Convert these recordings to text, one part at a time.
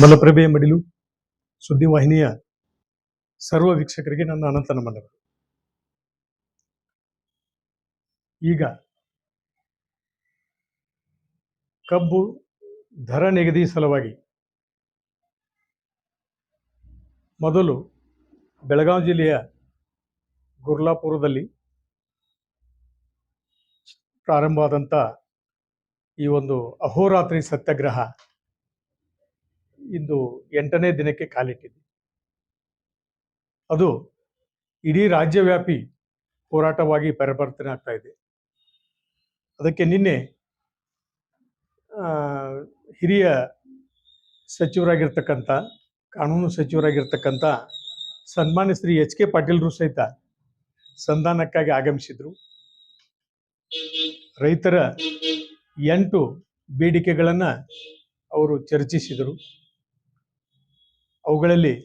ಮಲಪ್ರಭೆ ಮಡಿಲು ಸುದ್ದಿವಾಹಿನಿಯ ಸರ್ವ ವೀಕ್ಷಕರಿಗೆ ನನ್ನ ಅನಂತ ನಮನಗಳು. ಈಗ ಕಬ್ಬು ದರ ನಿಗದಿ ಸಲುವಾಗಿ ಮೊದಲು ಬೆಳಗಾವಿ ಜಿಲ್ಲೆಯ ಗುರ್ಲಾಪುರದಲ್ಲಿ ಪ್ರಾರಂಭವಾದಂಥ ಈ ಒಂದು ಅಹೋರಾತ್ರಿ ಸತ್ಯಾಗ್ರಹ ಇಂದು ಎಂಟನೇ ದಿನಕ್ಕೆ ಕಾಲಿಟ್ಟಿದೆ ಅದು ಇಡೀ ರಾಜ್ಯವ್ಯಾಪಿ ಹೋರಾಟವಾಗಿ ಪರಿವರ್ತನೆ ಆಗ್ತಾ ಇದೆ. ಅದಕ್ಕೆ ನಿನ್ನೆ ಹಿರಿಯ ಸಚಿವರಾಗಿರ್ತಕ್ಕಂಥ, ಕಾನೂನು ಸಚಿವರಾಗಿರ್ತಕ್ಕಂಥ ಸನ್ಮಾನ್ಯ ಶ್ರೀ ಎಚ್ ಕೆ ಪಾಟೀಲ್ರು ಸಹಿತ ಸಂಧಾನಕ್ಕಾಗಿ ಆಗಮಿಸಿದ್ರು. ರೈತರ ಎಂಟು ಬೇಡಿಕೆಗಳನ್ನು ಅವರು ಚರ್ಚಿಸಿದರು. ಅವುಗಳಲ್ಲಿ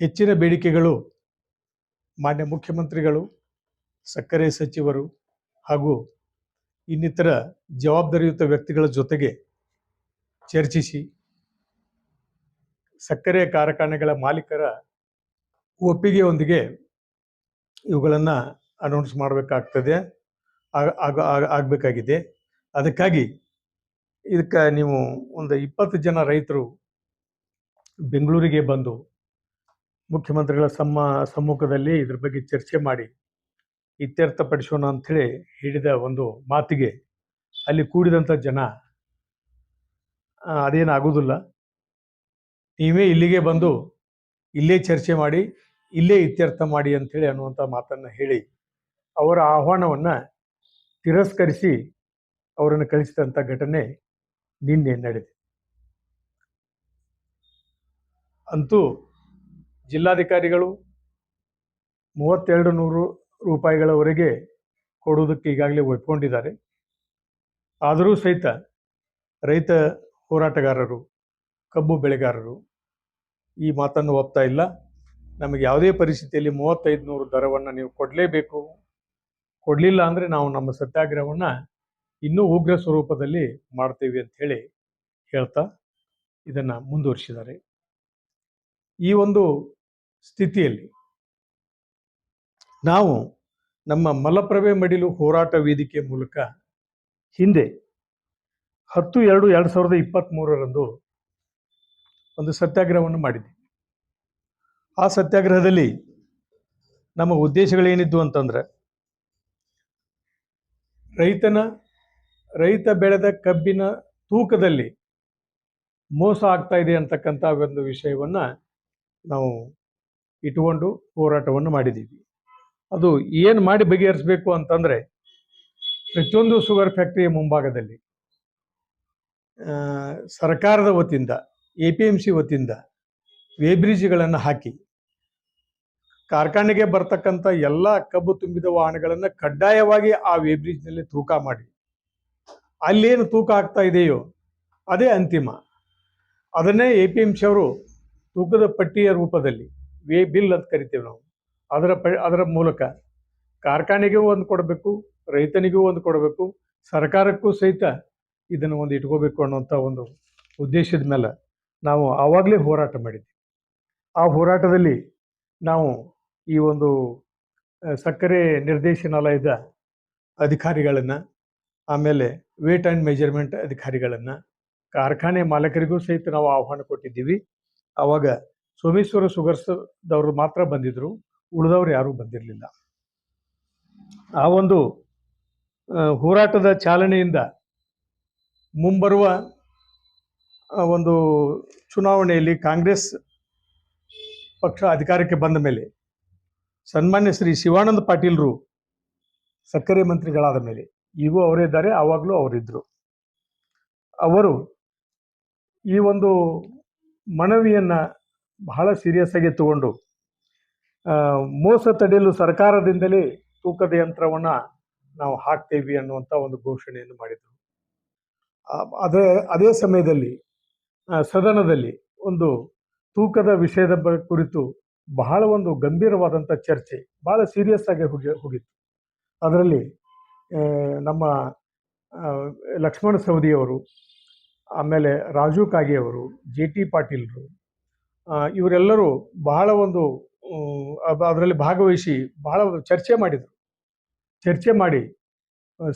ಹೆಚ್ಚಿನ ಬೇಡಿಕೆಗಳು ಮಾನ್ಯ ಮುಖ್ಯಮಂತ್ರಿಗಳು, ಸಕ್ಕರೆ ಸಚಿವರು ಹಾಗೂ ಇನ್ನಿತರ ಜವಾಬ್ದಾರಿಯುತ ವ್ಯಕ್ತಿಗಳ ಜೊತೆಗೆ ಚರ್ಚಿಸಿ ಸಕ್ಕರೆ ಕಾರ್ಖಾನೆಗಳ ಮಾಲೀಕರ ಒಪ್ಪಿಗೆಯೊಂದಿಗೆ ಇವುಗಳನ್ನು ಅನೌನ್ಸ್ ಮಾಡಬೇಕಾಗ್ತದೆ. ಆಗ- ಆಗ- ಆಗ- ಆಗಬೇಕಾಗಿದೆ. ಅದಕ್ಕಾಗಿ ಇದಕ್ಕೆ ನೀವು ಒಂದು ಇಪ್ಪತ್ತು ಜನ ರೈತರು ಬೆಂಗಳೂರಿಗೆ ಬಂದು ಮುಖ್ಯಮಂತ್ರಿಗಳ ಸಮ್ಮ, ಸಮ್ಮುಖದಲ್ಲಿ ಇದ್ರ ಬಗ್ಗೆ ಚರ್ಚೆ ಮಾಡಿ ಇತ್ಯರ್ಥಪಡಿಸೋಣ ಅಂಥೇಳಿ ಹೇಳಿದ ಒಂದು ಮಾತಿಗೆ ಅಲ್ಲಿ ಕೂಡಿದಂಥ ಜನ ಅದೇನು ಆಗೋದಿಲ್ಲ. ನೀವೇ ಇಲ್ಲಿಗೆ ಬಂದು ಇಲ್ಲೇ ಚರ್ಚೆ ಮಾಡಿ, ಇಲ್ಲೇ ಇತ್ಯರ್ಥ ಮಾಡಿ ಅಂಥೇಳಿ ಅನ್ನುವಂಥ ಮಾತನ್ನು ಹೇಳಿ ಅವರ ಆಹ್ವಾನವನ್ನು ತಿರಸ್ಕರಿಸಿ ಅವರನ್ನು ಕಳಿಸಿದಂಥ ಘಟನೆ ನಿನ್ನೆ ನಡೆದಿದೆ. ಅಂತೂ ಜಿಲ್ಲಾಧಿಕಾರಿಗಳು ಮೂವತ್ತೆರಡು ನೂರು ರೂಪಾಯಿಗಳವರೆಗೆ ಕೊಡುವುದಕ್ಕೆ ಈಗಾಗಲೇ ಒಪ್ಕೊಂಡಿದ್ದಾರೆ. ಆದರೂ ಸಹಿತ ರೈತ ಹೋರಾಟಗಾರರು, ಕಬ್ಬು ಬೆಳೆಗಾರರು ಈ ಮಾತನ್ನು ಒಪ್ತಾ ಇಲ್ಲ. ನಮಗೆ ಯಾವುದೇ ಪರಿಸ್ಥಿತಿಯಲ್ಲಿ ಮೂವತ್ತೈದು ನೂರು ದರವನ್ನು ನೀವು ಕೊಡಲೇಬೇಕು. ಕೊಡಲಿಲ್ಲ ಅಂದರೆ ನಾವು ನಮ್ಮ ಸತ್ಯಾಗ್ರಹವನ್ನು ಇನ್ನೂ ಉಗ್ರ ಸ್ವರೂಪದಲ್ಲಿ ಮಾಡ್ತೀವಿ ಅಂತ ಹೇಳಿ ಹೇಳ್ತಾ ಇದನ್ನು ಮುಂದುವರಿಸಿದ್ದಾರೆ. ಈ ಒಂದು ಸ್ಥಿತಿಯಲ್ಲಿ ನಾವು ನಮ್ಮ ಮಲಪ್ರಭೆ ಮಡಿಲು ಹೋರಾಟ ವೇದಿಕೆ ಮೂಲಕ ಹಿಂದೆ ಹತ್ತು ಎರಡು ಎರಡು ಸಾವಿರದ ಇಪ್ಪತ್ತ್ಮೂರರಂದು ಒಂದು ಸತ್ಯಾಗ್ರಹವನ್ನು ಮಾಡಿದ್ವಿ. ಆ ಸತ್ಯಾಗ್ರಹದಲ್ಲಿ ನಮ್ಮ ಉದ್ದೇಶಗಳೇನಿದ್ದು ಅಂತಂದ್ರೆ ರೈತನ, ರೈತ ಬೆಳೆದ ಕಬ್ಬಿನ ತೂಕದಲ್ಲಿ ಮೋಸ ಆಗ್ತಾ ಇದೆ ಅಂತಕ್ಕಂಥ ಒಂದು ವಿಷಯವನ್ನ ನಾವು ಇಟ್ಟುಕೊಂಡು ಹೋರಾಟವನ್ನು ಮಾಡಿದ್ದೀವಿ. ಅದು ಏನು ಮಾಡಿ ಬಗೆಹರಿಸಬೇಕು ಅಂತಂದರೆ, ಪ್ರತಿಯೊಂದು ಶುಗರ್ ಫ್ಯಾಕ್ಟ್ರಿಯ ಮುಂಭಾಗದಲ್ಲಿ ಸರ್ಕಾರದ ವತಿಯಿಂದ ಎ ಪಿ ಎಂ ಸಿ ವತಿಯಿಂದ ವೇಬ್ರಿಜ್ಗಳನ್ನು ಹಾಕಿ, ಕಾರ್ಖಾನೆಗೆ ಬರ್ತಕ್ಕಂಥ ಎಲ್ಲ ಕಬ್ಬು ತುಂಬಿದ ವಾಹನಗಳನ್ನು ಕಡ್ಡಾಯವಾಗಿ ಆ ವೇಬ್ರಿಜ್ನಲ್ಲಿ ತೂಕ ಮಾಡಿ. ಅಲ್ಲೇನು ತೂಕ ಆಗ್ತಾ ಇದೆಯೋ, ಅದೇ ಅಂತಿಮ. ಅದನ್ನೇ ಎ ಪಿ ಎಂ ಸಿ ಅವರು ತೂಕದ ಪಟ್ಟಿಯ ರೂಪದಲ್ಲಿ ವೇ ಬಿಲ್ ಅಂತ ಕರಿತೀವಿ ನಾವು. ಅದರ ಪ, ಅದರ ಮೂಲಕ ಕಾರ್ಖಾನೆಗೂ ಒಂದು ಕೊಡಬೇಕು, ರೈತನಿಗೂ ಒಂದು ಕೊಡಬೇಕು, ಸರ್ಕಾರಕ್ಕೂ ಸಹಿತ ಇದನ್ನು ಒಂದು ಇಟ್ಕೋಬೇಕು ಅನ್ನೋಂಥ ಒಂದು ಉದ್ದೇಶದ ಮೇಲೆ ನಾವು ಆವಾಗಲೇ ಹೋರಾಟ ಮಾಡಿದ್ವಿ. ಆ ಹೋರಾಟದಲ್ಲಿ ನಾವು ಈ ಒಂದು ಸಕ್ಕರೆ ನಿರ್ದೇಶನಾಲಯದ ಅಧಿಕಾರಿಗಳನ್ನು, ಆಮೇಲೆ ವೇಟ್ ಆ್ಯಂಡ್ ಮೆಜರ್ಮೆಂಟ್ ಅಧಿಕಾರಿಗಳನ್ನು, ಕಾರ್ಖಾನೆ ಮಾಲಕರಿಗೂ ಸಹಿತ ನಾವು ಆಹ್ವಾನ ಕೊಟ್ಟಿದ್ದೀವಿ. ಆವಾಗ ಸೋಮೇಶ್ವರ ಸುಗರ್ಸ್ದವರು ಮಾತ್ರ ಬಂದಿದ್ದರು ಉಳಿದವರು ಯಾರೂ ಬಂದಿರಲಿಲ್ಲ. ಆ ಒಂದು ಹೋರಾಟದ ಚಾಲನೆಯಿಂದ ಮುಂಬರುವ ಒಂದು ಚುನಾವಣೆಯಲ್ಲಿ ಕಾಂಗ್ರೆಸ್ ಪಕ್ಷ ಅಧಿಕಾರಕ್ಕೆ ಬಂದ ಮೇಲೆ ಸನ್ಮಾನ್ಯ ಶ್ರೀ ಶಿವಾನಂದ ಪಾಟೀಲ್ರು ಸಕ್ಕರೆ ಮಂತ್ರಿಗಳಾದ ಮೇಲೆ, ಈಗೂ ಅವರೇ ಇದ್ದಾರೆ, ಆವಾಗಲೂ ಅವರಿದ್ದರು ಅವರು ಈ ಒಂದು ಮನವಿಯನ್ನ ಬಹಳ ಸೀರಿಯಸ್ ಆಗಿ ತಗೊಂಡು ಮೋಸ ತಡೆಯಲು ಸರ್ಕಾರದಿಂದಲೇ ತೂಕದ ಯಂತ್ರವನ್ನ ನಾವು ಹಾಕ್ತೇವೆ ಅನ್ನುವಂಥ ಒಂದು ಘೋಷಣೆಯನ್ನು ಮಾಡಿದರು. ಅದೇ ಅದೇ ಸಮಯದಲ್ಲಿ ಸದನದಲ್ಲಿ ಒಂದು ತೂಕದ ವಿಷಯದ ಕುರಿತು ಬಹಳ ಒಂದು ಗಂಭೀರವಾದಂಥ ಚರ್ಚೆ, ಬಹಳ ಸೀರಿಯಸ್ ಆಗಿ ಹೋಗಿ, ಹೋಗಿತ್ತು. ಅದರಲ್ಲಿ ನಮ್ಮ ಲಕ್ಷ್ಮಣ ಸವದಿಯವರು ಆಮೇಲೆ ರಾಜು ಕಾಗೆ ಅವರು, ಜೆ ಟಿ ಪಾಟೀಲ್ರು ಇವರೆಲ್ಲರೂ ಬಹಳ ಒಂದು ಅದರಲ್ಲಿ ಭಾಗವಹಿಸಿ ಬಹಳ ಚರ್ಚೆ ಮಾಡಿದರು. ಚರ್ಚೆ ಮಾಡಿ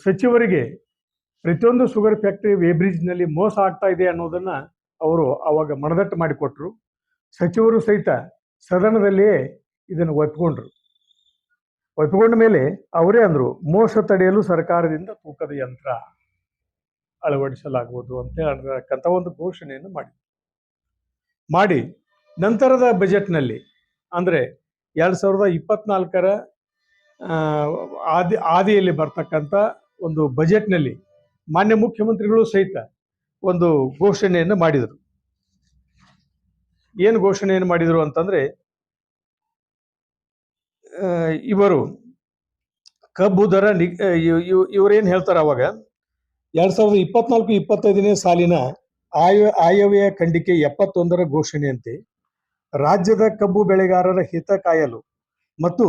ಸಚಿವರಿಗೆ ಪ್ರತಿಯೊಂದು ಶುಗರ್ ಫ್ಯಾಕ್ಟ್ರಿ ವೇಬ್ರಿಜ್ನಲ್ಲಿ ಮೋಸ ಆಗ್ತಾ ಇದೆ ಅನ್ನೋದನ್ನು ಅವರು ಆವಾಗ ಮನದಟ್ಟು ಮಾಡಿಕೊಟ್ರು. ಸಚಿವರು ಸಹಿತ ಸದನದಲ್ಲಿಯೇ ಇದನ್ನು ಒಪ್ಪಿಕೊಂಡ್ರು ಒಪ್ಪಿಕೊಂಡ ಮೇಲೆ ಅವರೇ ಅಂದರು, ಮೋಸ ತಡೆಯಲು ಸರ್ಕಾರದಿಂದ ತೂಕದ ಯಂತ್ರ. ಅಳವಡಿಸಲಾಗುವುದು ಅಂತ ಹೇಳತಕ್ಕಂಥ ಒಂದು ಘೋಷಣೆಯನ್ನು ಮಾಡಿ ಮಾಡಿ, ನಂತರದ ಬಜೆಟ್ನಲ್ಲಿ, ಅಂದರೆ ಎರಡು ಸಾವಿರದ ಇಪ್ಪತ್ನಾಲ್ಕರ ಆದಿ, ಆದಿಯಲ್ಲಿ ಬರ್ತಕ್ಕಂಥ ಒಂದು ಬಜೆಟ್ನಲ್ಲಿ ಮಾನ್ಯ ಮುಖ್ಯಮಂತ್ರಿಗಳು ಸಹಿತ ಒಂದು ಘೋಷಣೆಯನ್ನು ಮಾಡಿದರು. ಏನು ಘೋಷಣೆಯನ್ನು ಮಾಡಿದರು ಅಂತಂದ್ರೆ ಇವರು ಕಬ್ಬು ದರ ನಿ ಇವರೇನು ಹೇಳ್ತಾರೆ ಅವಾಗ ಎರಡ್ ಸಾವಿರದ ಇಪ್ಪತ್ನಾಲ್ಕು ಇಪ್ಪತ್ತೈದನೇ ಸಾಲಿನ ಆಯ ಆಯವ್ಯಯ ಖಂಡಿಕೆ ಎಪ್ಪತ್ತೊಂದರ ಘೋಷಣೆಯಂತೆ ರಾಜ್ಯದ ಕಬ್ಬು ಬೆಳೆಗಾರರ ಹಿತ ಕಾಯಲು ಮತ್ತು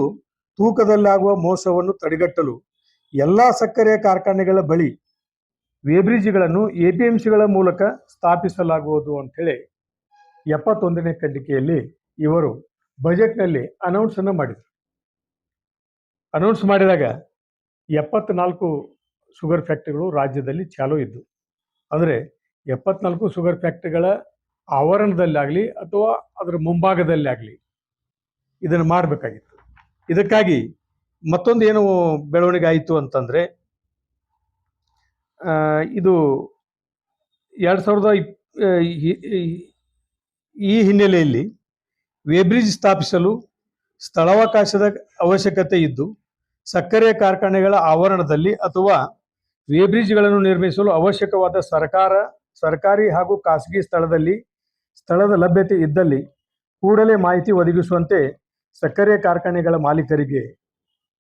ತೂಕದಲ್ಲಾಗುವ ಮೋಸವನ್ನು ತಡೆಗಟ್ಟಲು ಎಲ್ಲಾ ಸಕ್ಕರೆ ಕಾರ್ಖಾನೆಗಳ ಬಳಿ ವೇಬ್ರಿಡ್ಜ್ಗಳನ್ನು ಎಪಿಎಂಸಿಗಳ ಮೂಲಕ ಸ್ಥಾಪಿಸಲಾಗುವುದು ಅಂತೇಳಿ ಎಪ್ಪತ್ತೊಂದನೇ ಖಂಡಿಕೆಯಲ್ಲಿ ಇವರು ಬಜೆಟ್ನಲ್ಲಿ ಅನೌನ್ಸ್ ಅನ್ನು ಮಾಡಿದರು. ಅನೌನ್ಸ್ ಮಾಡಿದಾಗ ಎಪ್ಪತ್ನಾಲ್ಕು ಶುಗರ್ ಫ್ಯಾಕ್ಟ್ರಿಗಳು ರಾಜ್ಯದಲ್ಲಿ ಚಾಲೂ ಇದ್ದು ಅಂದರೆ ಎಪ್ಪತ್ನಾಲ್ಕು ಶುಗರ್ ಫ್ಯಾಕ್ಟ್ರಿಗಳ ಆವರಣದಲ್ಲಾಗಲಿ ಅಥವಾ ಅದರ ಮುಂಭಾಗದಲ್ಲಿ ಆಗಲಿ ಇದನ್ನು ಮಾಡಬೇಕಾಗಿತ್ತು ಇದಕ್ಕಾಗಿ ಮತ್ತೊಂದು ಏನು ಬೆಳವಣಿಗೆ ಆಯಿತು ಅಂತಂದರೆ ಇದು ಎರಡು ಸಾವಿರದ ಈ ಹಿನ್ನೆಲೆಯಲ್ಲಿ ವೇಬ್ರಿಡ್ಜ್ ಸ್ಥಾಪಿಸಲು ಸ್ಥಳಾವಕಾಶದ ಅವಶ್ಯಕತೆ ಇದ್ದು, ಸಕ್ಕರೆ ಕಾರ್ಖಾನೆಗಳ ಆವರಣದಲ್ಲಿ ಅಥವಾ ವೇಬ್ರಿಡ್ಜ್ಗಳನ್ನು ನಿರ್ಮಿಸಲು ಅವಶ್ಯಕವಾದ ಸರ್ಕಾರ, ಸರ್ಕಾರಿ ಹಾಗೂ ಖಾಸಗಿ ಸ್ಥಳದಲ್ಲಿ, ಸ್ಥಳದ ಲಭ್ಯತೆ ಇದ್ದಲ್ಲಿ ಕೂಡಲೇ ಮಾಹಿತಿ ಒದಗಿಸುವಂತೆ ಸಕ್ಕರೆ ಕಾರ್ಖಾನೆಗಳ ಮಾಲೀಕರಿಗೆ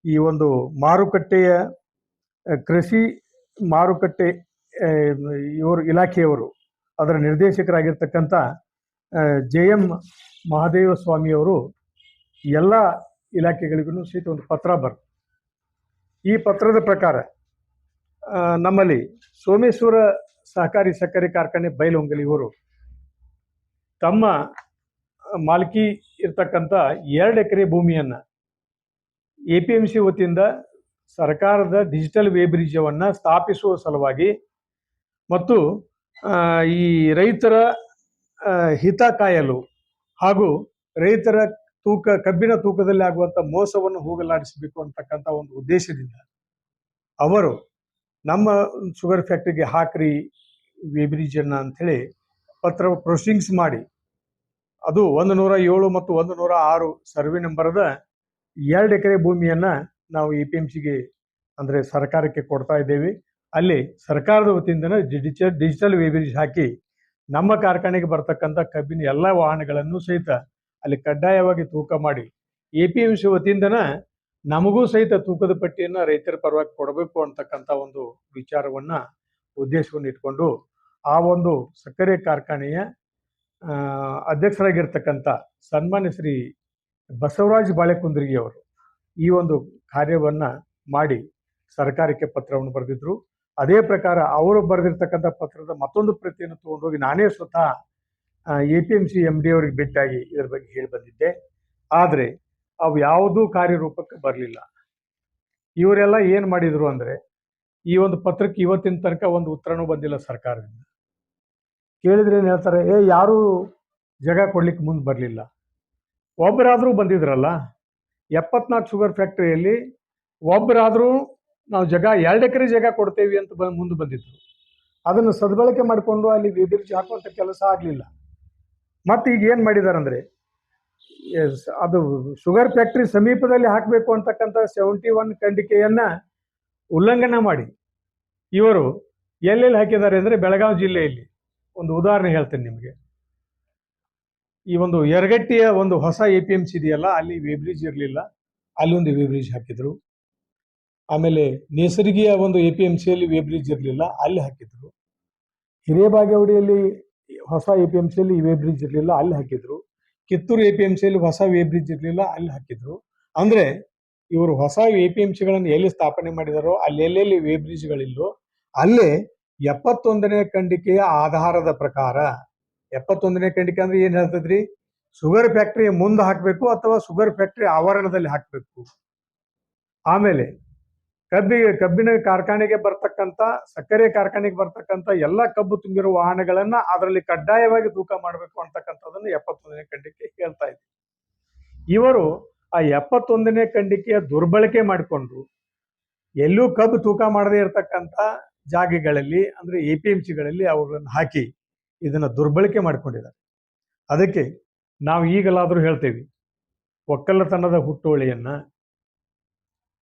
ಈ ಒಂದು ಮಾರುಕಟ್ಟೆಯ ಕೃಷಿ ಮಾರುಕಟ್ಟೆ ಇವರು, ಇಲಾಖೆಯವರು, ಅದರ ನಿರ್ದೇಶಕರಾಗಿರ್ತಕ್ಕಂಥ ಜೆ ಎಂ ಮಹಾದೇವ ಸ್ವಾಮಿಯವರು ಎಲ್ಲ ಇಲಾಖೆಗಳಿಗೂ ಸಹಿತ ಒಂದು ಪತ್ರ ಬರ್, ಈ ಪತ್ರದ ಪ್ರಕಾರ ನಮ್ಮಲ್ಲಿ ಸೋಮೇಶ್ವರ ಸಹಕಾರಿ ಸಕ್ಕರೆ ಕಾರ್ಖಾನೆ ಬೈಲೊಂಗಲಿ ಇವರು ತಮ್ಮ ಮಾಲ್ಕಿ ಇರ್ತಕ್ಕಂಥ ಎರಡು ಎಕರೆ ಭೂಮಿಯನ್ನು ಎ ಪಿ ಎಂ ಸಿ ವತಿಯಿಂದ ಸರ್ಕಾರದ ಡಿಜಿಟಲ್ ವೇಬ್ರಿಜವನ್ನು ಸ್ಥಾಪಿಸುವ ಸಲುವಾಗಿ ಮತ್ತು ಈ ರೈತರ ಹಿತ ಕಾಯಲು ಹಾಗೂ ರೈತರ ತೂಕ, ಕಬ್ಬಿನ ತೂಕದಲ್ಲಿ ಆಗುವಂಥ ಮೋಸವನ್ನು ಹೋಗಲಾಡಿಸಬೇಕು ಅಂತಕ್ಕಂಥ ಒಂದು ಉದ್ದೇಶದಿಂದ ಅವರು ನಮ್ಮ ಶುಗರ್ ಫ್ಯಾಕ್ಟ್ರಿಗೆ ಹಾಕ್ರಿ ವೇಬ್ರಿಡ್ಜನ್ನು ಅಂಥೇಳಿ ಪತ್ರ ಪ್ರೊಸೀಡಿಂಗ್ಸ್ ಮಾಡಿ. ಅದು ಒಂದು ನೂರ ಏಳು ಮತ್ತು ಒಂದು ನೂರ ಆರು ಸರ್ವೆ ನಂಬರದ ಎರಡು ಎಕರೆ ಭೂಮಿಯನ್ನು ನಾವು ಎ ಪಿ ಎಂ ಸಿಗೆ ಅಂದರೆ ಸರ್ಕಾರಕ್ಕೆ ಕೊಡ್ತಾ ಇದ್ದೇವೆ. ಅಲ್ಲಿ ಸರ್ಕಾರದ ವತಿಯಿಂದನೇ ಡಿಜಿಟಲ್ ಡಿಜಿಟಲ್ ವೇಬ್ರಿಜ್ ಹಾಕಿ ನಮ್ಮ ಕಾರ್ಖಾನೆಗೆ ಬರ್ತಕ್ಕಂಥ ಕಬ್ಬಿನ ಎಲ್ಲ ವಾಹನಗಳನ್ನು ಸಹಿತ ಅಲ್ಲಿ ಕಡ್ಡಾಯವಾಗಿ ತೂಕ ಮಾಡಿ. ಎ ಪಿ ಎಂ ಸಿ ವತಿಯಿಂದನ ನಮಗೂ ಸಹಿತ ತೂಕದ ಪಟ್ಟಿಯನ್ನು ರೈತರ ಪರವಾಗಿ ಕೊಡಬೇಕು ಅಂತಕ್ಕಂಥ ಒಂದು ವಿಚಾರವನ್ನ ಉದ್ದೇಶವನ್ನು ಇಟ್ಕೊಂಡು ಆ ಒಂದು ಸಕ್ಕರೆ ಕಾರ್ಖಾನೆಯ ಅಧ್ಯಕ್ಷರಾಗಿರ್ತಕ್ಕಂಥ ಸನ್ಮಾನ್ಯ ಶ್ರೀ ಬಸವರಾಜ್ ಬಾಳೆಕುಂದ್ರಿಗೆ ಅವರು ಈ ಒಂದು ಕಾರ್ಯವನ್ನ ಮಾಡಿ ಸರ್ಕಾರಕ್ಕೆ ಪತ್ರವನ್ನು ಬರೆದಿದ್ರು. ಅದೇ ಪ್ರಕಾರ ಅವರು ಬರೆದಿರ್ತಕ್ಕಂಥ ಪತ್ರದ ಮತ್ತೊಂದು ಪ್ರತಿಯನ್ನು ತಗೊಂಡೋಗಿ ನಾನೇ ಸ್ವತಃ A P M C M D ಅವರಿಗೆ ಭೇಟಿಯಾಗಿ ಇದರ ಬಗ್ಗೆ ಹೇಳಿ ಬಂದಿದ್ದೆ. ಆದರೆ ಅವು ಯಾವುದೂ ಕಾರ್ಯರೂಪಕ್ಕೆ ಬರಲಿಲ್ಲ. ಇವರೆಲ್ಲ ಏನು ಮಾಡಿದರು ಅಂದರೆ, ಈ ಒಂದು ಪತ್ರಕ್ಕೆ ಇವತ್ತಿನ ತನಕ ಒಂದು ಉತ್ತರನೂ ಬಂದಿಲ್ಲ ಸರ್ಕಾರದಿಂದ. ಕೇಳಿದ್ರೆ ಏನು ಹೇಳ್ತಾರೆ, ಏ, ಯಾರೂ ಜಗ ಕೊಡ್ಲಿಕ್ಕೆ ಮುಂದೆ ಬರಲಿಲ್ಲ. ಒಬ್ಬರಾದರೂ ಬಂದಿದ್ರಲ್ಲ, ಎಪ್ಪತ್ನಾಲ್ಕು ಶುಗರ್ ಫ್ಯಾಕ್ಟ್ರಿಯಲ್ಲಿ ಒಬ್ಬರಾದರೂ ನಾವು ಜಗ, ಎರಡು ಎಕರೆ ಜಗ ಕೊಡ್ತೇವೆ ಅಂತ ಬ, ಮುಂದೆ ಬಂದಿದ್ರು. ಅದನ್ನು ಸದ್ಬಳಕೆ ಮಾಡಿಕೊಂಡು ಅಲ್ಲಿ ವಿಭಿರ್ಜಿ ಹಾಕುವಂಥ ಕೆಲಸ ಆಗಲಿಲ್ಲ. ಮತ್ತು ಈಗ ಏನು ಮಾಡಿದ್ದಾರೆ ಅಂದರೆ ಅದು ಶುಗರ್ ಫ್ಯಾಕ್ಟ್ರಿ ಸಮೀಪದಲ್ಲಿ ಹಾಕಬೇಕು ಅಂತಕ್ಕಂಥ ಸೆವೆಂಟಿ ಒನ್ ಖಂಡಿಕೆಯನ್ನ ಉಲ್ಲಂಘನೆ ಮಾಡಿ. ಇವರು ಎಲ್ಲೆಲ್ಲಿ ಹಾಕಿದ್ದಾರೆ ಅಂದರೆ ಬೆಳಗಾವಿ ಜಿಲ್ಲೆಯಲ್ಲಿ. ಒಂದು ಉದಾಹರಣೆ ಹೇಳ್ತೇನೆ ನಿಮಗೆ. ಈ ಒಂದು ಯರಗಟ್ಟಿಯ ಒಂದು ಹೊಸ ಎ ಪಿ ಎಂ ಸಿ ಇದೆಯಲ್ಲ, ಅಲ್ಲಿ ವೇಬ್ರಿಡ್ಜ್ ಇರಲಿಲ್ಲ. ಅಲ್ಲಿ ಒಂದು ವೇಬ್ರಿಜ್ ಹಾಕಿದ್ರು. ಆಮೇಲೆ ನೇಸರ್ಗಿಯ ಒಂದು ಎ ಪಿ ಎಂ ಸಿಯಲ್ಲಿ ವೇಬ್ರಿಡ್ಜ್ ಇರಲಿಲ್ಲ, ಅಲ್ಲಿ ಹಾಕಿದ್ರು. ಹಿರೇಬಾಗೇವಾಡಿಯಲ್ಲಿ ಹೊಸ ಎ ಪಿ ಎಂ ಸಿಯಲ್ಲಿ ವೇಬ್ರಿಡ್ಜ್ ಇರಲಿಲ್ಲ, ಅಲ್ಲಿ ಹಾಕಿದ್ರು. ಕಿತ್ತೂರು ಎ ಪಿ ಎಂ ಸಿಯಲ್ಲಿ ಹೊಸ ವೇಬ್ರಿಡ್ಜ್ ಇರಲಿಲ್ಲ, ಅಲ್ಲಿ ಹಾಕಿದ್ರು. ಅಂದ್ರೆ ಇವರು ಹೊಸ ಎ ಪಿ ಎಂ ಸಿಗಳನ್ನು ಎಲ್ಲಿ ಸ್ಥಾಪನೆ ಮಾಡಿದಾರೋ ಅಲ್ಲಿ ಎಲ್ಲೆಲ್ಲಿ ವೇಬ್ರಿಡ್ಜ್ಗಳಿಲ್ಲೋ ಅಲ್ಲೇ ಎಪ್ಪತ್ತೊಂದನೇ ಖಂಡಿಕೆಯ ಆಧಾರದ ಪ್ರಕಾರ, ಎಪ್ಪತ್ತೊಂದನೇ ಖಂಡಿಕೆ ಅಂದ್ರೆ ಏನು ಹೇಳ್ತದ್ರಿ? ಶುಗರ್ ಫ್ಯಾಕ್ಟರಿ ಮುಂದೆ ಹಾಕಬೇಕು ಅಥವಾ ಶುಗರ್ ಫ್ಯಾಕ್ಟ್ರಿ ಆವರಣದಲ್ಲಿ ಹಾಕಬೇಕು? ಆಮೇಲೆ ಕಬ್ಬಿಗೆ, ಕಬ್ಬಿನ ಕಾರ್ಖಾನೆಗೆ ಬರ್ತಕ್ಕಂಥ, ಸಕ್ಕರೆ ಕಾರ್ಖಾನೆಗೆ ಬರ್ತಕ್ಕಂಥ ಎಲ್ಲ ಕಬ್ಬು ತುಂಬಿರುವ ವಾಹನಗಳನ್ನ ಅದರಲ್ಲಿ ಕಡ್ಡಾಯವಾಗಿ ತೂಕ ಮಾಡಬೇಕು ಅಂತಕ್ಕಂಥದ್ದನ್ನು ಎಪ್ಪತ್ತೊಂದನೇ ಖಂಡಿಕೆ ಹೇಳ್ತಾ ಇದೆ ಇವರು ಆ ಎಪ್ಪತ್ತೊಂದನೇ ಖಂಡಿಕೆಯ ದುರ್ಬಳಕೆ ಮಾಡಿಕೊಂಡ್ರು. ಎಲ್ಲೂ ಕಬ್ಬು ತೂಕ ಮಾಡದೇ ಇರತಕ್ಕಂಥ ಜಾಗಗಳಲ್ಲಿ, ಅಂದ್ರೆ ಎ ಪಿ ಎಂ ಸಿಗಳಲ್ಲಿ ಅವುಗಳನ್ನು ಹಾಕಿ ಇದನ್ನ ದುರ್ಬಳಕೆ ಮಾಡಿಕೊಂಡಿದ್ದಾರೆ. ಅದಕ್ಕೆ ನಾವು ಈಗಲಾದರೂ ಹೇಳ್ತೇವೆ, ಒಕ್ಕಲತನದ ಹುಟ್ಟುವಳಿಯನ್ನ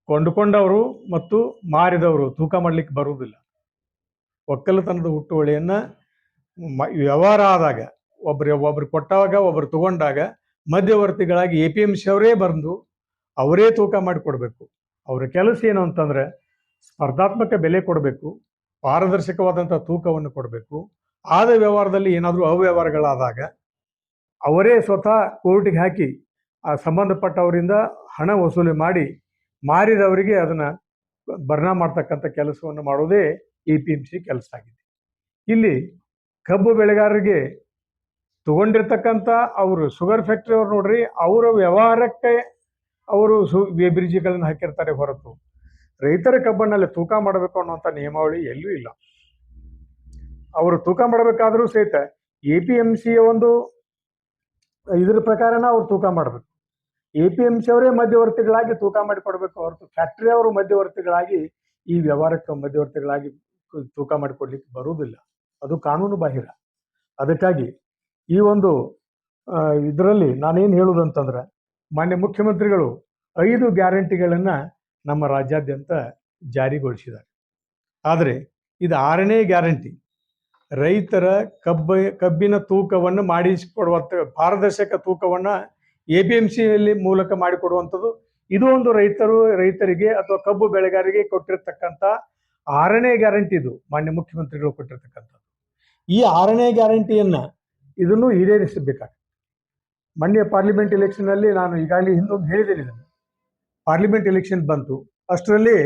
ಕೊಂಡುಕೊಂಡವರು ಮತ್ತು ಮಾರಿದವರು ತೂಕ ಮಾಡಲಿಕ್ಕೆ ಬರುವುದಿಲ್ಲ. ಒಕ್ಕಲತನದ ಹುಟ್ಟುವಳಿಯನ್ನು ವ್ಯವಹಾರ ಆದಾಗ, ಒಬ್ರು ಒಬ್ರು ಕೊಟ್ಟಾಗ, ಒಬ್ರು ತಗೊಂಡಾಗ ಮಧ್ಯವರ್ತಿಗಳಾಗಿ ಎ ಪಿ ಎಂ ಸಿ ಅವರೇ ಬಂದು ಅವರೇ ತೂಕ ಮಾಡಿ ಕೊಡಬೇಕು ಅವರ ಕೆಲಸ ಏನು ಅಂತಂದ್ರೆ ಸ್ಪರ್ಧಾತ್ಮಕ ಬೆಲೆ ಕೊಡಬೇಕು, ಪಾರದರ್ಶಕವಾದಂಥ ತೂಕವನ್ನು ಕೊಡಬೇಕು. ಆದ ವ್ಯವಹಾರದಲ್ಲಿ ಏನಾದರೂ ಅವ್ಯವಹಾರಗಳಾದಾಗ ಅವರೇ ಸ್ವತಃ ಕೋರ್ಟಿಗೆ ಹಾಕಿ ಆ ಸಂಬಂಧಪಟ್ಟವರಿಂದ ಹಣ ವಸೂಲಿ ಮಾಡಿ ಮಾರಿದವರಿಗೆ ಅದನ್ನ ಬರ್ಣ ಮಾಡ್ತಕ್ಕಂಥ ಕೆಲಸವನ್ನು ಮಾಡೋದೇ ಎ ಪಿ ಎಂ ಸಿ ಕೆಲಸ ಆಗಿದೆ. ಇಲ್ಲಿ ಕಬ್ಬು ಬೆಳೆಗಾರರಿಗೆ ತಗೊಂಡಿರ್ತಕ್ಕಂಥ ಅವರು ಶುಗರ್ ಫ್ಯಾಕ್ಟ್ರಿ ಅವ್ರು ನೋಡ್ರಿ, ಅವರ ವ್ಯವಹಾರಕ್ಕೆ ಅವರು ಸು ಬ್ರಿಡ್ಜ್ಗಳನ್ನು ಹಾಕಿರ್ತಾರೆ ಹೊರತು. ರೈತರ ಕಬ್ಬನ್ನಲ್ಲಿ ತೂಕ ಮಾಡಬೇಕು ಅನ್ನುವಂಥ ನಿಯಮಾವಳಿ ಎಲ್ಲೂ ಇಲ್ಲ. ಅವರು ತೂಕ ಮಾಡಬೇಕಾದರೂ ಸಹಿತ ಎ ಪಿ ಎಂ ಸಿಯ ಒಂದು ಇದ್ರ ಪ್ರಕಾರನ ಅವ್ರು ತೂಕ ಮಾಡಬೇಕು. ಎ ಪಿ ಎಂ ಸಿ ಅವರೇ ಮಧ್ಯವರ್ತಿಗಳಾಗಿ ತೂಕ ಮಾಡಿ ಕೊಡಬೇಕು ಹೊರತು ಫ್ಯಾಕ್ಟ್ರಿ ಅವರು ಮಧ್ಯವರ್ತಿಗಳಾಗಿ ಈ ವ್ಯವಹಾರಕ್ಕೆ ಮಧ್ಯವರ್ತಿಗಳಾಗಿ ತೂಕ ಮಾಡಿಕೊಡ್ಲಿಕ್ಕೆ ಬರುವುದಿಲ್ಲ. ಅದು ಕಾನೂನು ಬಾಹಿರ. ಅದಕ್ಕಾಗಿ ಈ ಒಂದು ಇದರಲ್ಲಿ ನಾನೇನು ಹೇಳುವುದಂತಂದ್ರೆ ಮಾನ್ಯ ಮುಖ್ಯಮಂತ್ರಿಗಳು ಐದು ಗ್ಯಾರಂಟಿಗಳನ್ನು ನಮ್ಮ ರಾಜ್ಯಾದ್ಯಂತ ಜಾರಿಗೊಳಿಸಿದ್ದಾರೆ. ಆದರೆ ಇದು ಆರನೇ ಗ್ಯಾರಂಟಿ. ರೈತರ ಕಬ್ಬ, ಕಬ್ಬಿನ ತೂಕವನ್ನು ಮಾಡಿಸಿಕೊಡುವಂಥ ಪಾರದರ್ಶಕ ತೂಕವನ್ನ ಎ ಪಿ ಎಂ ಸಿಯಲ್ಲಿ ಮೂಲಕ ಮಾಡಿಕೊಡುವಂಥದ್ದು. ಇದು ಒಂದು ರೈತರು, ರೈತರಿಗೆ ಅಥವಾ ಕಬ್ಬು ಬೆಳೆಗಾರರಿಗೆ ಕೊಟ್ಟಿರತಕ್ಕಂತ ಆರನೇ ಗ್ಯಾರಂಟಿ ಇದು, ಮಾನ್ಯ ಮುಖ್ಯಮಂತ್ರಿಗಳು ಕೊಟ್ಟಿರ್ತಕ್ಕಂಥದ್ದು. ಈ ಆರನೇ ಗ್ಯಾರಂಟಿಯನ್ನ ಇದನ್ನು ಈಡೇರಿಸಬೇಕಾಗುತ್ತೆ. ಮಂಡ್ಯ ಪಾರ್ಲಿಮೆಂಟ್ ಎಲೆಕ್ಷನ್ ಅಲ್ಲಿ ನಾನು ಈಗಾಗಲೇ ಹಿಂದೊಂದು ಹೇಳಿದ್ದೇನೆ ಇದನ್ನು. ಪಾರ್ಲಿಮೆಂಟ್ ಎಲೆಕ್ಷನ್ ಬಂತು, ಅಷ್ಟರಲ್ಲಿ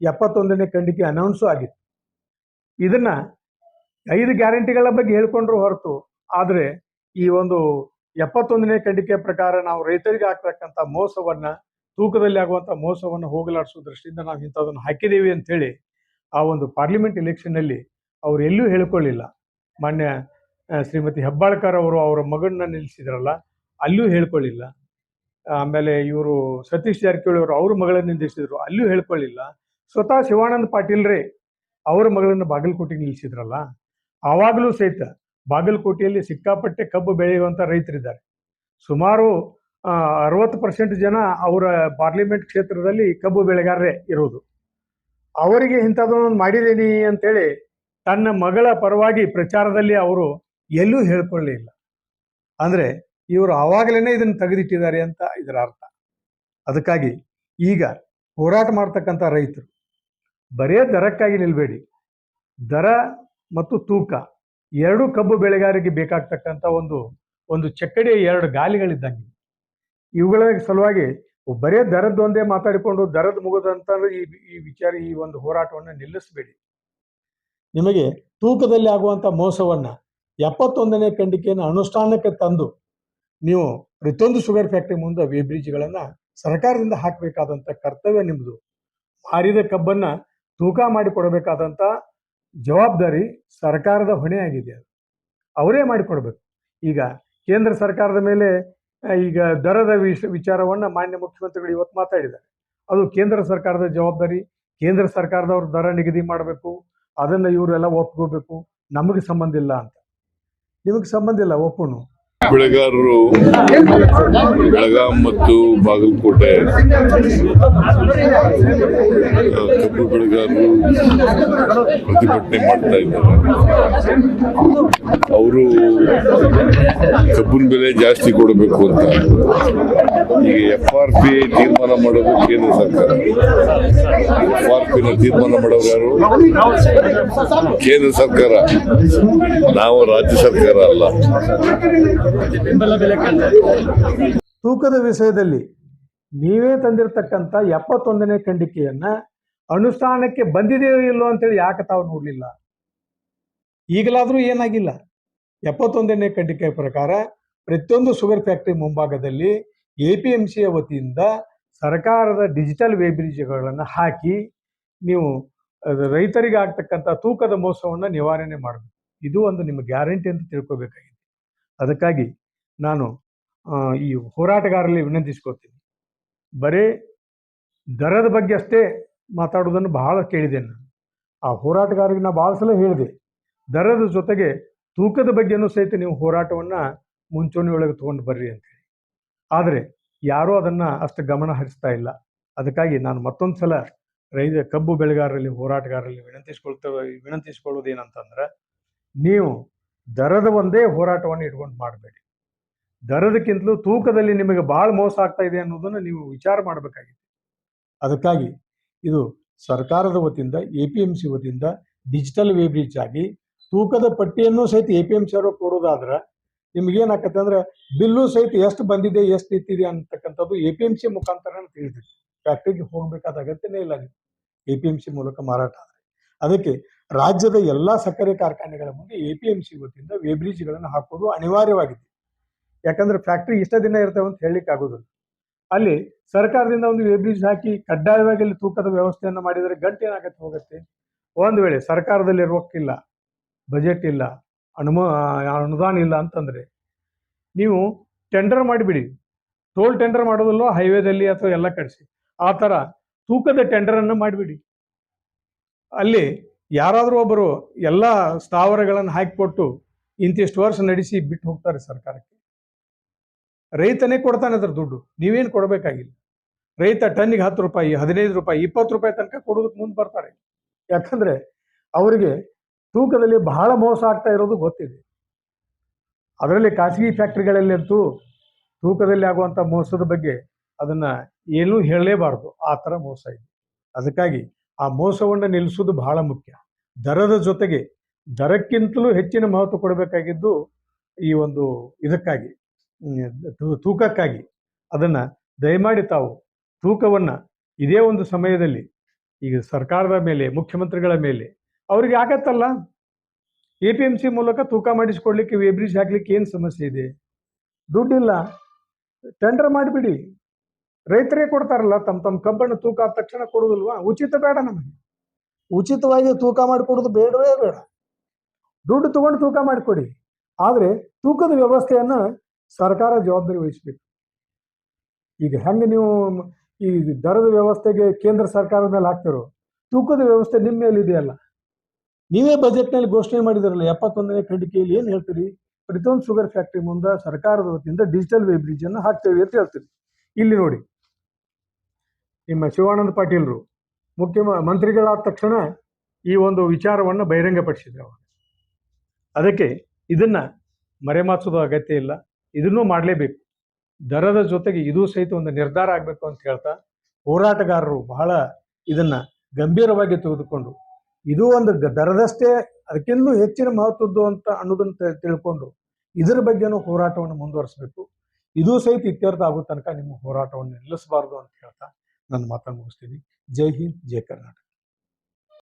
ಎಪ್ಪತ್ತೊಂದನೇ ಖಂಡಿಕೆ ಅನೌನ್ಸು ಆಗಿತ್ತು. ಇದನ್ನ ಐದು ಗ್ಯಾರಂಟಿಗಳ ಬಗ್ಗೆ ಹೇಳ್ಕೊಂಡ್ರು ಹೊರತು, ಆದರೆ ಈ ಒಂದು ಎಪ್ಪತ್ತೊಂದನೇ ಖಂಡಿಕೆ ಪ್ರಕಾರ ನಾವು ರೈತರಿಗೆ ಆಗ್ತಕ್ಕಂಥ ಮೋಸವನ್ನ, ತೂಕದಲ್ಲಿ ಆಗುವಂಥ ಮೋಸವನ್ನು ಹೋಗಲಾಡಿಸುವ ದೃಷ್ಟಿಯಿಂದ ನಾವು ಇಂಥದನ್ನು ಹಾಕಿದ್ದೀವಿ ಅಂತ ಹೇಳಿ ಆ ಒಂದು ಪಾರ್ಲಿಮೆಂಟ್ ಎಲೆಕ್ಷನ್ನಲ್ಲಿ ಅವ್ರು ಎಲ್ಲೂ ಹೇಳ್ಕೊಳ್ಳಿಲ್ಲ. ಮಾನ್ಯ ಶ್ರೀಮತಿ ಹೆಬ್ಬಾಳ್ಕರ್ ಅವರು ಅವರ ಮಗನ್ನ ನಿಲ್ಲಿಸಿದ್ರಲ್ಲ, ಅಲ್ಲೂ ಹೇಳ್ಕೊಳ್ಳಿಲ್ಲ. ಆಮೇಲೆ ಇವರು ಸತೀಶ್ ಜಾರಕಿಹೊಳಿ ಅವರು ಅವ್ರ ಮಗಳನ್ನ ನಿಲ್ಲಿಸಿದ್ರು ಅಲ್ಲೂ ಹೇಳ್ಕೊಳ್ಳಿಲ್ಲ. ಸ್ವತಃ ಶಿವಾನಂದ ಪಾಟೀಲ್ರೇ ಅವರ ಮಗಳನ್ನು ಬಾಗಲಕೋಟೆಗೆ ನಿಲ್ಲಿಸಿದ್ರಲ್ಲ, ಆವಾಗಲೂ ಸಹಿತ ಬಾಗಲಕೋಟೆಯಲ್ಲಿ ಸಿಕ್ಕಾಪಟ್ಟೆ ಕಬ್ಬು ಬೆಳೆಯುವಂತ ರೈತರಿದ್ದಾರೆ. ಸುಮಾರು ಅರವತ್ತು ಪರ್ಸೆಂಟ್ ಜನ ಅವರ ಪಾರ್ಲಿಮೆಂಟ್ ಕ್ಷೇತ್ರದಲ್ಲಿ ಕಬ್ಬು ಬೆಳೆಗಾರರೇ ಇರೋದು ಅವರಿಗೆ ಇಂಥದ್ದೊಂದು ಮಾಡಿದ್ದೀನಿ ಅಂತೇಳಿ ತನ್ನ ಮಗಳ ಪರವಾಗಿ ಪ್ರಚಾರದಲ್ಲಿ ಅವರು ಎಲ್ಲೂ ಹೇಳ್ಕೊಳ್ಳಲಿಲ್ಲ ಅಂದ್ರೆ ಇವರು ಆವಾಗಲೇ ಇದನ್ನು ತೆಗೆದಿಟ್ಟಿದ್ದಾರೆ ಅಂತ ಇದರ ಅರ್ಥ. ಅದಕ್ಕಾಗಿ ಈಗ ಹೋರಾಟ ಮಾಡ್ತಕ್ಕಂಥ ರೈತರು, ಬರೇ ದರಕ್ಕಾಗಿ ನಿಲ್ಲಬೇಡಿ ದರ ಮತ್ತು ತೂಕ. ಎರಡೂ ಕಬ್ಬು ಬೆಳೆಗಾರಿಗೆ ಬೇಕಾಗ್ತಕ್ಕಂಥ ಒಂದು ಒಂದು ಚಕ್ಕಡಿಯ ಎರಡು ಗಾಲಿಗಳಿದ್ದಂಗೆ. ಇವುಗಳ ಸಲುವಾಗಿ ಬರೇ ದರದ್ದೊಂದೇ ಮಾತಾಡಿಕೊಂಡು ದರದ ಮುಗದಂತ ಈ ಈ ವಿಚಾರ, ಈ ಒಂದು ಹೋರಾಟವನ್ನು ನಿಲ್ಲಿಸಬೇಡಿ. ನಿಮಗೆ ತೂಕದಲ್ಲಿ ಆಗುವಂಥ ಮೋಸವನ್ನ ಎಪ್ಪತ್ತೊಂದನೇ ಖಂಡಿಕೆಯನ್ನು ಅನುಷ್ಠಾನಕ್ಕೆ ತಂದು ನೀವು ಪ್ರತಿಯೊಂದು ಶುಗರ್ ಫ್ಯಾಕ್ಟ್ರಿ ಮುಂದೆ ವಿ ಬ್ರಿಡ್ಜ್ಗಳನ್ನು ಸರ್ಕಾರದಿಂದ ಹಾಕಬೇಕಾದಂಥ ಕರ್ತವ್ಯ ನಿಮ್ಮದು ಮಾರಿದ ಕಬ್ಬನ್ನ ತೂಕ ಮಾಡಿ ಕೊಡಬೇಕಾದಂಥ ಜವಾಬ್ದಾರಿ ಸರ್ಕಾರದ ಹೊಣೆ ಆಗಿದೆ ಅದು. ಅವರೇ ಮಾಡಿಕೊಡ್ಬೇಕು. ಈಗ ಕೇಂದ್ರ ಸರ್ಕಾರದ ಮೇಲೆ ಈಗ ದರದ ವಿಷ, ವಿಚಾರವನ್ನ ಮಾನ್ಯ ಮುಖ್ಯಮಂತ್ರಿಗಳು ಇವತ್ತು ಮಾತಾಡಿದ್ದಾರೆ. ಅದು ಕೇಂದ್ರ ಸರ್ಕಾರದ ಜವಾಬ್ದಾರಿ, ಕೇಂದ್ರ ಸರ್ಕಾರದವ್ರು ದರ ನಿಗದಿ ಮಾಡಬೇಕು, ಅದನ್ನ ಇವರೆಲ್ಲ ಒಪ್ಕೋಬೇಕು. ನಮಗೆ ಸಂಬಂಧ ಇಲ್ಲ ಅಂತ. ನಿಮಗೆ ಸಂಬಂಧ ಇಲ್ಲ, ಒಪ್ಪುನು. ಬೆಳೆಗಾರರು ಬೆಳಗಾಂ ಮತ್ತು ಬಾಗಲಕೋಟೆ ಕಬ್ಬು ಬೆಳೆಗಾರರು ಪ್ರತಿಭಟನೆ ಮಾಡ್ತಾ ಇದ್ದಾರೆ. ಅವರು ಕಬ್ಬಿನ ಬೆಲೆ ಜಾಸ್ತಿ ಕೊಡಬೇಕು ಅಂತ. ಈಗ ಎಫ್ ಆರ್ ಪಿ ತೀರ್ಮಾನ ಮಾಡೋದು ಕೇಂದ್ರ ಸರ್ಕಾರ. ಎಫ್ ಆರ್ ಪಿನ ತೀರ್ಮಾನ ಮಾಡೋರು ಯಾರು? ಕೇಂದ್ರ ಸರ್ಕಾರ. ನಾವು ರಾಜ್ಯ ಸರ್ಕಾರ ಅಲ್ಲ. ತೂಕದ ವಿಷಯದಲ್ಲಿ ನೀವೇ ತಂದಿರತಕ್ಕಂಥ ಎಪ್ಪತ್ತೊಂದನೇ ಖಂಡಿಕೆಯನ್ನ ಅನುಷ್ಠಾನಕ್ಕೆ ಬಂದಿದೆಯೋ ಇಲ್ಲೋ ಅಂತೇಳಿ ಯಾಕೆ ತಾವು ನೋಡ್ಲಿಲ್ಲ? ಈಗಲಾದರೂ ಏನಾಗಿಲ್ಲ? ಎಪ್ಪತ್ತೊಂದನೇ ಖಂಡಿಕೆ ಪ್ರಕಾರ ಪ್ರತಿಯೊಂದು ಶುಗರ್ ಫ್ಯಾಕ್ಟರಿ ಮುಂಭಾಗದಲ್ಲಿ ಎ ಪಿ ಎಂ ಸಿಯ ವತಿಯಿಂದ ಸರ್ಕಾರದ ಡಿಜಿಟಲ್ ವೇಬ್ರಿಜ್ಗಳನ್ನು ಹಾಕಿ ನೀವು ರೈತರಿಗೆ ಆಗ್ತಕ್ಕಂಥ ತೂಕದ ಮೋಸವನ್ನು ನಿವಾರಣೆ ಮಾಡಬೇಕು. ಇದು ಒಂದು ನಿಮ್ಮ ಗ್ಯಾರಂಟಿ ಅಂತ ತಿಳ್ಕೊಬೇಕಾಗಿದೆ. ಅದಕ್ಕಾಗಿ ನಾನು ಈ ಹೋರಾಟಗಾರರಲ್ಲಿ ವಿನಂತಿಸ್ಕೊತೀನಿ. ಬರೀ ದರದ ಬಗ್ಗೆ ಅಷ್ಟೇ ಮಾತಾಡೋದನ್ನು ಬಹಳ ಕೇಳಿದೆ ನಾನು. ಆ ಹೋರಾಟಗಾರರಿಗೆ ನಾನು ಭಾಳ ಸಲ ಹೇಳಿದೆ, ದರದ ಜೊತೆಗೆ ತೂಕದ ಬಗ್ಗೆನೂ ಸಹಿತ ನೀವು ಹೋರಾಟವನ್ನು ಮುಂಚೂಣಿಯೊಳಗೆ ತೊಗೊಂಡು ಬರ್ರಿ ಅಂತೇಳಿ ಆದರೆ ಯಾರೂ ಅದನ್ನು ಅಷ್ಟು ಗಮನ ಹರಿಸ್ತಾ ಇಲ್ಲ. ಅದಕ್ಕಾಗಿ ನಾನು ಮತ್ತೊಂದು ಸಲ ರೈತ ಕಬ್ಬು ಬೆಳೆಗಾರರಲ್ಲಿ, ಹೋರಾಟಗಾರರಲ್ಲಿ ವಿನಂತಿಸ್ಕೊಳ್ತಾ ವಿನಂತಿಸ್ಕೊಳ್ಳೋದು ಏನಂತಂದ್ರೆ ನೀವು ದರದ ಒಂದೇ ಹೋರಾಟವನ್ನು ಇಟ್ಕೊಂಡು ಮಾಡಬೇಡಿ. ದರದಕ್ಕಿಂತಲೂ ತೂಕದಲ್ಲಿ ನಿಮಗೆ ಭಾಳ ಮೋಸ ಆಗ್ತಾ ಇದೆ ಅನ್ನೋದನ್ನು ನೀವು ವಿಚಾರ ಮಾಡಬೇಕಾಗಿದೆ ಅದಕ್ಕಾಗಿ ಇದು ಸರ್ಕಾರದ ವತಿಯಿಂದ, ಎ ಪಿ ಎಂ ಸಿ ವತಿಯಿಂದ, ಡಿಜಿಟಲ್ ವೇಬ್ರಿಜ್ ಆಗಿ, ತೂಕದ ಪಟ್ಟಿಯನ್ನು ಸಹಿತ ಎ ಪಿ ಎಂ ಸಿ ಅವರು ಕೊಡೋದಾದ್ರೆ ನಿಮ್ಗೇನಾಕತ್ತೆ ಅಂದ್ರೆ ಬಿಲ್ಲು ಸಹಿತ ಎಷ್ಟು ಬಂದಿದೆ, ಎಷ್ಟು ನಿಂತಿದೆ ಅಂತಕ್ಕಂಥದ್ದು ಎ ಪಿ ಎಂ ಸಿ ಮುಖಾಂತರ ತಿಳಿದಿದೆ. ಫ್ಯಾಕ್ಟ್ರಿಗೆ ಹೋಗಬೇಕಾದ ಅಗತ್ಯನೇ ಇಲ್ಲ ಎ ಪಿ ಎಂ ಸಿ ಮೂಲಕ ಮಾರಾಟ ಆದರೆ. ಅದಕ್ಕೆ ರಾಜ್ಯದ ಎಲ್ಲ ಸಕ್ಕರೆ ಕಾರ್ಖಾನೆಗಳ ಮುಂದೆ ಎ ಪಿ ಎಂ ಸಿ ವತಿಯಿಂದ ವೇಬ್ರಿಜ್ಗಳನ್ನು ಹಾಕೋದು ಅನಿವಾರ್ಯವಾಗಿದೆ. ಯಾಕಂದ್ರೆ ಫ್ಯಾಕ್ಟ್ರಿ ಇಷ್ಟ ದಿನ ಇರ್ತವೆ ಅಂತ ಹೇಳಲಿಕ್ಕೆ ಆಗೋದಿಲ್ಲ. ಅಲ್ಲಿ ಸರ್ಕಾರದಿಂದ ಒಂದು ವೇಬ್ರಿಜ್ ಹಾಕಿ ಕಡ್ಡಾಯವಾಗಿ ಅಲ್ಲಿ ತೂಕದ ವ್ಯವಸ್ಥೆಯನ್ನು ಮಾಡಿದರೆ ಗಂಟೆ ಏನಾಗತ್ತೆ ಹೋಗುತ್ತೆ? ಒಂದು ವೇಳೆ ಸರ್ಕಾರದಲ್ಲಿ ರೊಕ್ಕಿಲ್ಲ ಬಜೆಟ್ ಇಲ್ಲ ಅನುಮ, ಅನುದಾನ ಇಲ್ಲ ಅಂತಂದರೆ ನೀವು ಟೆಂಡರ್ ಮಾಡಿಬಿಡಿ. ಟೋಲ್ ಟೆಂಡರ್ ಮಾಡೋದಲ್ಲೋ ಹೈವೇದಲ್ಲಿ ಅಥವಾ ಎಲ್ಲ ಕಡಿಸಿ. ಆ ಥರ ತೂಕದ ಟೆಂಡರನ್ನು ಮಾಡಿಬಿಡಿ. ಅಲ್ಲಿ ಯಾರಾದರೂ ಒಬ್ಬರು ಎಲ್ಲ ಸ್ಥಾವರಗಳನ್ನು ಹಾಕಿಕೊಟ್ಟು ಇಂತಿಷ್ಟು ವರ್ಷ ನಡೆಸಿ ಬಿಟ್ಟು ಹೋಗ್ತಾರೆ ಸರ್ಕಾರಕ್ಕೆ. ರೈತನೇ ಕೊಡ್ತಾನೆ ಅದ್ರ ದುಡ್ಡು. ನೀವೇನು ಕೊಡಬೇಕಾಗಿಲ್ಲ. ರೈತ ಟನ್ನಿಗೆ ಹತ್ತು ರೂಪಾಯಿ, ಹದಿನೈದು ರೂಪಾಯಿ, ಇಪ್ಪತ್ತು ರೂಪಾಯಿ ತನಕ ಕೊಡೋದಕ್ಕೆ ಮುಂದೆ ಬರ್ತಾರೆ. ಯಾಕಂದರೆ ಅವರಿಗೆ ತೂಕದಲ್ಲಿ ಬಹಳ ಮೋಸ ಆಗ್ತಾ ಇರೋದು ಗೊತ್ತಿದೆ. ಅದರಲ್ಲಿ ಖಾಸಗಿ ಫ್ಯಾಕ್ಟ್ರಿಗಳಲ್ಲಂತೂ ತೂಕದಲ್ಲಿ ಆಗುವಂಥ ಮೋಸದ ಬಗ್ಗೆ ಅದನ್ನು ಏನೂ ಹೇಳಲೇಬಾರ್ದು. ಆ ಥರ ಮೋಸ ಇದೆ. ಅದಕ್ಕಾಗಿ ಆ ಮೋಸವನ್ನು ನಿಲ್ಲಿಸೋದು ಬಹಳ ಮುಖ್ಯ. ದರದ ಜೊತೆಗೆ ದರಕ್ಕಿಂತಲೂ ಹೆಚ್ಚಿನ ಮಹತ್ವ ಕೊಡಬೇಕಾಗಿದ್ದು ಈ ಒಂದು ಇದಕ್ಕಾಗಿ ತೂಕಕ್ಕಾಗಿ. ಅದನ್ನು ದಯಮಾಡಿ ತಾವು ತೂಕವನ್ನು ಇದೇ ಒಂದು ಸಮಯದಲ್ಲಿ ಈಗ ಸರ್ಕಾರದ ಮೇಲೆ, ಮುಖ್ಯಮಂತ್ರಿಗಳ ಮೇಲೆ ಅವ್ರಿಗೆ ಆಗತ್ತಲ್ಲ ಎ ಪಿ ಎಂ ಸಿ ಮೂಲಕ ತೂಕ ಮಾಡಿಸ್ಕೊಡ್ಲಿಕ್ಕೆ ವೇಬ್ರಿಜ್ ಹಾಕ್ಲಿಕ್ಕೆ ಏನು ಸಮಸ್ಯೆ ಇದೆ? ದುಡ್ಡಿಲ್ಲ. ಟೆಂಡರ್ ಮಾಡಿಬಿಡಿ. ರೈತರೇ ಕೊಡ್ತಾರಲ್ಲ ತಮ್ಮ ತಮ್ಮ ಕಬ್ಬನ್ನು ತೂಕ ಆದ ತಕ್ಷಣ ಕೊಡೋದಿಲ್ವಾ? ಉಚಿತ ಬೇಡ ನಮಗೆ. ಉಚಿತವಾಗಿ ತೂಕ ಮಾಡಿಕೊಡೋದು ಬೇಡವೇ ಬೇಡ. ದುಡ್ಡು ತಗೊಂಡು ತೂಕ ಮಾಡಿಕೊಡಿ. ಆದರೆ ತೂಕದ ವ್ಯವಸ್ಥೆಯನ್ನ ಸರ್ಕಾರ ಜವಾಬ್ದಾರಿ ವಹಿಸಬೇಕು. ಈಗ ಹೆಂಗೆ ನೀವು ಈ ದರದ ವ್ಯವಸ್ಥೆಗೆ ಕೇಂದ್ರ ಸರ್ಕಾರದ ಮೇಲೆ ಹಾಕ್ತಿರೋ? ತೂಕದ ವ್ಯವಸ್ಥೆ ನಿಮ್ಮ ಮೇಲೆ ಇದೆಯಲ್ಲ ನೀವೇ ಬಜೆಟ್ನಲ್ಲಿ ಘೋಷಣೆ ಮಾಡಿದಾರಲ್ಲ, ಎಪ್ಪತ್ತೊಂದನೇ ಖಂಡಿಕೆಯಲ್ಲಿ ಏನು ಹೇಳ್ತೀರಿ? ಪ್ರತಿಯೊಂದು ಶುಗರ್ ಫ್ಯಾಕ್ಟ್ರಿ ಮುಂದೆ ಸರ್ಕಾರದ ವತಿಯಿಂದ ಡಿಜಿಟಲ್ ವೇಬ್ರಿಜ್ ಅನ್ನು ಹಾಕ್ತೇವೆ ಅಂತ ಹೇಳ್ತೀರಿ. ಇಲ್ಲಿ ನೋಡಿ, ನಿಮ್ಮ ಶಿವಾನಂದ ಪಾಟೀಲ್ರು ಮುಖ್ಯ ಮಂತ್ರಿಗಳಾದ ತಕ್ಷಣ ಈ ಒಂದು ವಿಚಾರವನ್ನು ಬಹಿರಂಗಪಡಿಸಿದ್ರು. ಅವರು ಅದಕ್ಕೆ ಇದನ್ನ ಮರೆಮಾಚೋದು ಅಗತ್ಯ ಇಲ್ಲ, ಇದನ್ನೂ ಮಾಡಲೇಬೇಕು. ದರದ ಜೊತೆಗೆ ಇದು ಸಹಿತ ಒಂದು ನಿರ್ಧಾರ ಆಗಬೇಕು ಅಂತ ಹೇಳ್ತಾ ಹೋರಾಟಗಾರರು ಬಹಳ ಇದನ್ನ ಗಂಭೀರವಾಗಿ ತೆಗೆದುಕೊಂಡು ಇದು ಒಂದು ದರದಷ್ಟೇ ಅದಕ್ಕಿಂತಲೂ ಹೆಚ್ಚಿನ ಮಹತ್ವದ್ದು ಅಂತ ಅನ್ನೋದನ್ನು ತಿಳ್ಕೊಂಡು ಇದರ ಬಗ್ಗೆನೂ ಹೋರಾಟವನ್ನು ಮುಂದುವರಿಸಬೇಕು. ಇದು ಸಹಿತ ಇತ್ಯರ್ಥ ಆಗೋ ತನಕ ನಿಮ್ಮ ಹೋರಾಟವನ್ನು ನಿಲ್ಲಿಸಬಾರ್ದು ಅಂತ ಹೇಳ್ತಾ ನನ್ನ ಮಾತನ್ನು ಮುಗಿಸ್ತೀನಿ. ಜೈ ಹಿಂದ್, ಜೈ ಕರ್ನಾಟಕ.